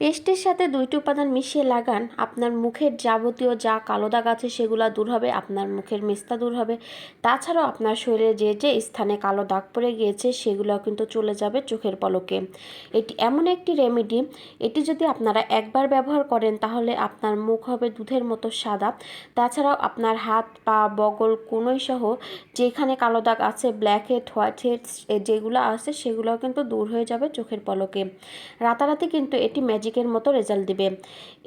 পেস্টের সাথে দুইটি উপাদান মিশিয়ে লাগান। আপনার মুখের যাবতীয় যা কালো দাগ আছে সেগুলো দূর হবে, আপনার মুখের মেস্তা দূর হবে। তাছাড়াও আপনার শরীরে যে যে স্থানে কালো দাগ পড়ে গিয়েছে সেগুলো কিন্তু চলে যাবে চোখের পলকে। এটি এমন একটি রেমেডি, এটি যদি আপনারা একবার ব্যবহার করেন তাহলে আপনার মুখ হবে দুধের মতো সাদা। তাছাড়াও আপনার হাত, পা, বগল, কোনোই সহ যেখানে কালো দাগ আছে, ব্ল্যাক হেড, হোয়াইট হেড যেগুলো আছে সেগুলোও কিন্তু দূর হয়ে যাবে চোখের পলকে। রাতারাতি কিন্তু এটি ম্যাজিকের মতো রেজাল্ট দিবে।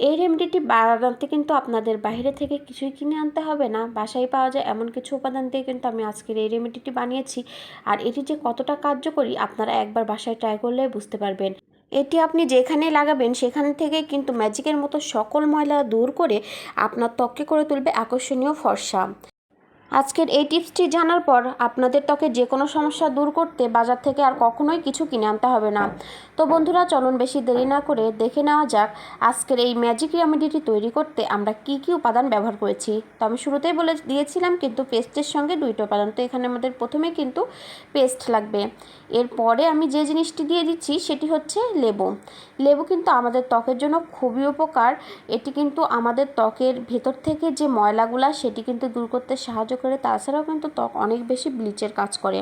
এই রেমেডিটি বানাতে কিন্তু আপনাদের বাইরে থেকে কিছুই কিনে আনতে হবে না। বাসায় পাওয়া যায় এমন কিছু উপাদান দিয়ে কিন্তু আমি আজকের এই রেমেডিটি বানিয়েছি। আর এটি যে কতটা কার্যকরী, আপনারা একবার বাসায় ট্রাই করলে বুঝতে পারবেন। এটি আপনি যেখানে লাগাবেন, সেখান থেকে কিন্তু ম্যাজিকের মতো সকল ময়লা দূর করে আপনার ত্বককে করে তুলবে আকর্ষণীয় ফর্সা। আজকের এই টিপসটি জানার পর আপনাদের ত্বকে যে কোনো সমস্যা দূর করতে বাজার থেকে আর কখনোই কিছু কিনে আনতে হবে না। তো বন্ধুরা, চলুন বেশি দেরি না করে দেখে নেওয়া যাক আজকের এই ম্যাজিক রেমেডিটি তৈরি করতে আমরা কি কি উপাদান ব্যবহার করেছি। তো আমি শুরুতেই বলে দিয়েছিলাম কিন্তু পেস্টের সঙ্গে দুইটা উপাদান, তো এখানে আমাদের প্রথমে কিন্তু পেস্ট লাগবে। এরপরে আমি যে জিনিসটি দিয়ে দিচ্ছি সেটি হচ্ছে লেবু। লেবু কিন্তু আমাদের ত্বকের জন্য খুবই উপকার। এটি কিন্তু আমাদের ত্বকের ভেতর থেকে যে ময়লাগুলা, সেটি কিন্তু দূর করতে সাহায্য করে, তাছাড়াও কিন্তু ত্বক অনেক বেশি ব্লিচের কাজ করে।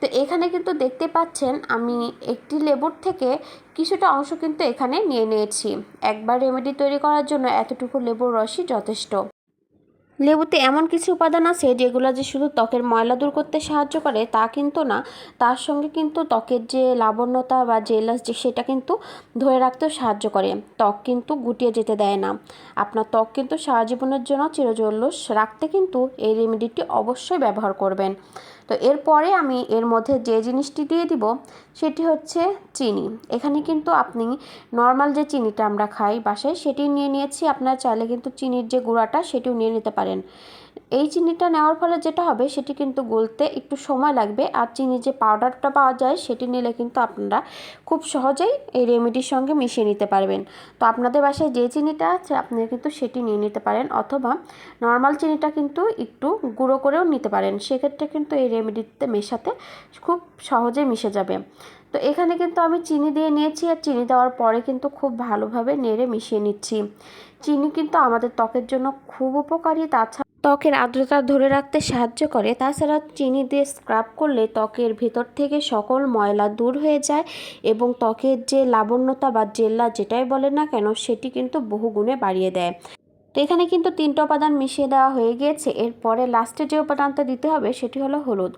তো এখানে কিন্তু দেখতে পাচ্ছেন, আমি একটি লেবুর থেকে কিছুটা অংশ কিন্তু এখানে নিয়ে নিয়েছি। একবার রেমেডি তৈরি করার জন্য এতটুকু লেবুর রসই যথেষ্ট। লেবুতে এমন কিছু উপাদান আছে যেগুলো যে শুধু ত্বকের ময়লা দূর করতে সাহায্য করে, তা কিন্তু না। তার সঙ্গে কিন্তু ত্বকের যে লাবণ্যতা বা জেলাস যে সেটা কিন্তু ধরে রাখতেও সাহায্য করে। ত্বক কিন্তু গুটিয়ে যেতে দেয় না। আপনার ত্বক কিন্তু সারা জীবনের জন্য চিরজল্লস রাখতে কিন্তু এই রেমেডিটি অবশ্যই ব্যবহার করবেন। তো এরপরে আমি এর মধ্যে যে জিনিসটি দিয়ে দিব, সেটি হচ্ছে চিনি। এখানে কিন্তু আপনি নর্মাল যে চিনিটা আমরা খাই বাসায় সেটি নিয়ে নিয়েছি। আপনার চাইলে কিন্তু চিনির যে গুঁড়াটা, সেটিও নিয়ে নিতে পারেন। এই চিনিটা নেওয়ার ফলে যেটা হবে, সেটি কিন্তু গলতে একটু সময় লাগবে। আর চিনির যে পাউডারটা পাওয়া যায়, সেটি নিলে কিন্তু আপনারা খুব সহজেই এই রেমেডির সঙ্গে মিশিয়ে নিতে পারবেন। তো আপনাদের বাসায় যে চিনিটা আছে আপনারা কিন্তু সেটি নিয়ে নিতে পারেন। অথবা নর্মাল চিনিটা কিন্তু একটু গুঁড়ো করেও নিতে পারেন। সেক্ষেত্রে কিন্তু এই রেমেডিতে মেশাতে খুব সহজে মিশে যাবে। তো এখানে কিন্তু আমি চিনি দিয়ে নিয়েছি। আর চিনি দেওয়ার পরে কিন্তু খুব ভালোভাবে নেড়ে মিশিয়ে নিচ্ছি। চিনি কিন্তু আমাদের ত্বকের জন্য খুব উপকারী। তাছাড়া ত্বকের আর্দ্রতা ধরে রাখতে সাহায্য করে। তাছাড়া চিনি দিয়ে স্ক্রাব করলে ত্বকের ভেতর থেকে সকল ময়লা দূর হয়ে যায় এবং ত্বকের যে লাবণ্যতা বা জেল্লা যেটাই বলে না কেন, সেটি কিন্তু বহুগুণে বাড়িয়ে দেয়। তো এখানে কিন্তু তিনটা উপাদান মিশিয়ে দেওয়া হয়ে গিয়েছে। এরপরে লাস্টে যে উপাদানটা দিতে হবে সেটি হলো হলুদ।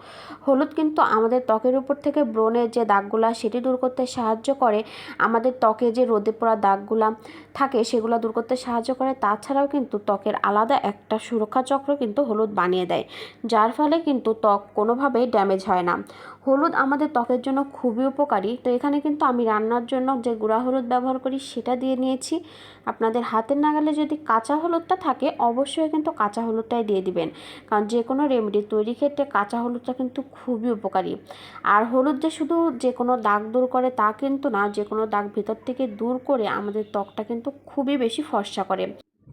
হলুদ কিন্তু আমাদের ত্বকের উপর থেকে ব্রণের যে দাগগুলা সেটি দূর করতে সাহায্য করে। আমাদের ত্বকে যে রোদে পড়া দাগগুলা থাকে সেগুলো দূর করতে সাহায্য করে। তাছাড়াও কিন্তু ত্বকের আলাদা একটা সুরক্ষা চক্র কিন্তু হলুদ বানিয়ে দেয়, যার ফলে কিন্তু ত্বক কোনোভাবেই ড্যামেজ হয় না। হলুদ আমাদের ত্বকের জন্য খুবই উপকারী। তো এখানে কিন্তু আমি রান্নার জন্য যে গুঁড়া হলুদ ব্যবহার করি সেটা দিয়ে নিয়েছি। আপনাদের হাতের নাগালে যদি কাঁচা হলুদটা থাকে, অবশ্যই কিন্তু কাঁচা হলুদটাই দিয়ে দিবেন। কারণ যে কোনো রেমেডি তৈরি ক্ষেত্রে কাঁচা হলুদটা কিন্তু খুবই উপকারী। আর হলুদ যে শুধু যে কোনো দাগ দূর করে তা কিন্তু না যে কোনো দাগ ভিতর থেকে দূর করে আমাদের ত্বকটা কিন্তু খুবই বেশি ফর্সা করে।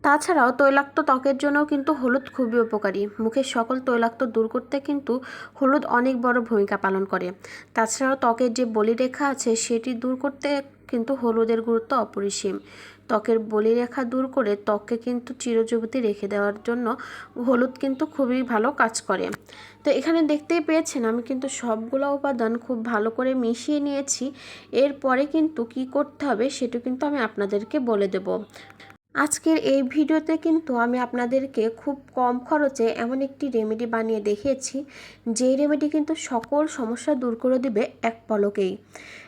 তাছাড়াও তৈলাক্ত ত্বকের জন্যও কিন্তু হলুদ খুবই উপকারী। মুখের সকল তৈলাক্ত দূর করতে কিন্তু হলুদ অনেক বড় ভূমিকা পালন করে। তাছাড়াও ত্বকের যে বলিরেখা আছে, সেটি দূর করতে কিন্তু হলুদের গুরুত্ব অপরিসীম। ত্বকের বলিরেখা দূর করে ত্বককে কিন্তু চিরযুবতী রেখে দেওয়ার জন্য হলুদ কিন্তু খুবই ভালো কাজ করে। তো এখানে দেখতেই পেয়েছেন, আমি কিন্তু সবগুলো উপাদান খুব ভালো করে মিশিয়ে নিয়েছি। এরপরে কিন্তু কি করতে হবে সেটা কিন্তু আমি আপনাদেরকে বলে দেব। আজকের এই ভিডিওতে কিন্তু আমি আপনাদেরকে খুব কম খরচে এমন একটি রেমেডি বানিয়ে দেখিয়েছি। যে রেমেডি কিন্তু সকল সমস্যা দূর করে দিবে এক পলকেই।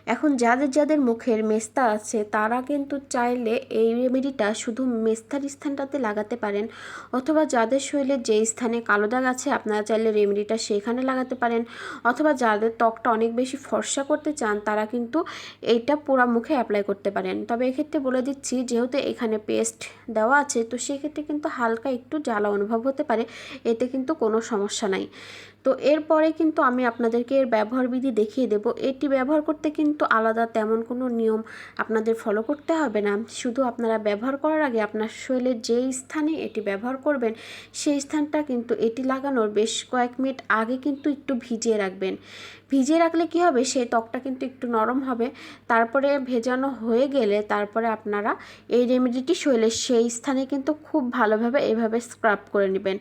এখন যাদের যাদের মুখের মেস্তা আছে, তারা কিন্তু চাইলে এই রেমেডিটা শুধু মেস্তার স্থানটাতে লাগাতে পারেন। অথবা যাদের শরীরে যে স্থানে কালো দাগ আছে, আপনারা চাইলে রেমেডিটা সেখানে লাগাতে পারেন। অথবা যাদের ত্বকটা অনেক বেশি ফর্সা করতে চান, তারা কিন্তু এইটা পুরা মুখে অ্যাপ্লাই করতে পারেন। তবে এক্ষেত্রে বলে দিচ্ছি, যেহেতু এখানে পেস্ট দেওয়া আছে, তো সেক্ষেত্রে কিন্তু হালকা একটু জ্বালা অনুভব হতে পারে। এতে কিন্তু কোনো সমস্যা নাই। তো এরপরে কিন্তু আমি আপনাদেরকে এর ব্যবহার বিধি দেখিয়ে দেব। এটি ব্যবহার করতে কিন্তু আলাদা তেমন কোনো নিয়ম আপনাদের ফলো করতে হবে না। শুধু আপনারা ব্যবহার করার আগে আপনার শরীরের যেই স্থানে এটি ব্যবহার করবেন, সেই স্থানটা কিন্তু এটি লাগানোর বেশ কয়েক মিনিট আগে কিন্তু একটু ভিজিয়ে রাখবেন। ভিজিয়ে রাখলে কি হবে? সেই ত্বকটা কিন্তু একটু নরম হবে। তারপরে ভেজানো হয়ে গেলে তারপরে আপনারা এই রেমেডিটি শরীরের সেই স্থানে কিন্তু খুব ভালোভাবে এভাবে স্ক্রাব করে নেবেন।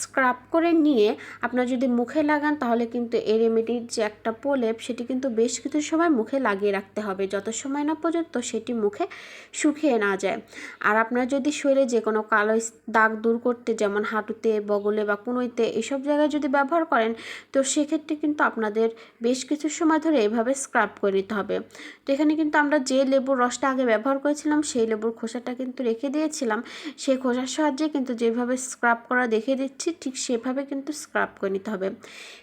স্ক্রাব করে নিয়ে আপনার যদি মুখে লাগান তাহলে কিন্তু এই রেমেডির যে একটা প্রলেপ, সেটি কিন্তু বেশ কিছু সময় মুখে লাগিয়ে রাখতে হবে। যত সময় না পর্যন্ত সেটি মুখে শুকিয়ে না যায়। আর আপনার যদি শরীরে যে কোনো কালো দাগ দূর করতে যেমন হাঁটুতে, বগলে বা কুনোইতে এসব জায়গায় যদি ব্যবহার করেন, তো সেক্ষেত্রে কিন্তু আপনাদের বেশ কিছু সময় ধরে এভাবে স্ক্রাব করে নিতে হবে। তো এখানে কিন্তু আমরা যে লেবুর রসটা আগে ব্যবহার করেছিলাম, সেই লেবুর খোসাটা কিন্তু রেখে দিয়েছিলাম। সেই খোসার সাহায্যে কিন্তু যেভাবে স্ক্রাব করা দেখে দিচ্ছি, ঠিক সেভাবে কিন্তু স্ক্রাব করে নিতে হবে।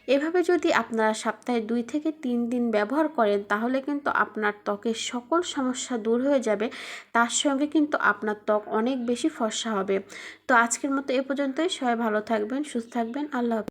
এভাবে যদি আপনারা সপ্তাহে দুই থেকে তিন দিন ব্যবহার করেন, তাহলে কিন্তু আপনার ত্বকের সকল সমস্যা দূর হয়ে যাবে। তার সঙ্গে কিন্তু আপনার ত্বক অনেক বেশি ফর্সা হবে। তো আজকের মতো এ পর্যন্তই। সবাই ভালো থাকবেন, সুস্থ থাকবেন। আল্লাহ।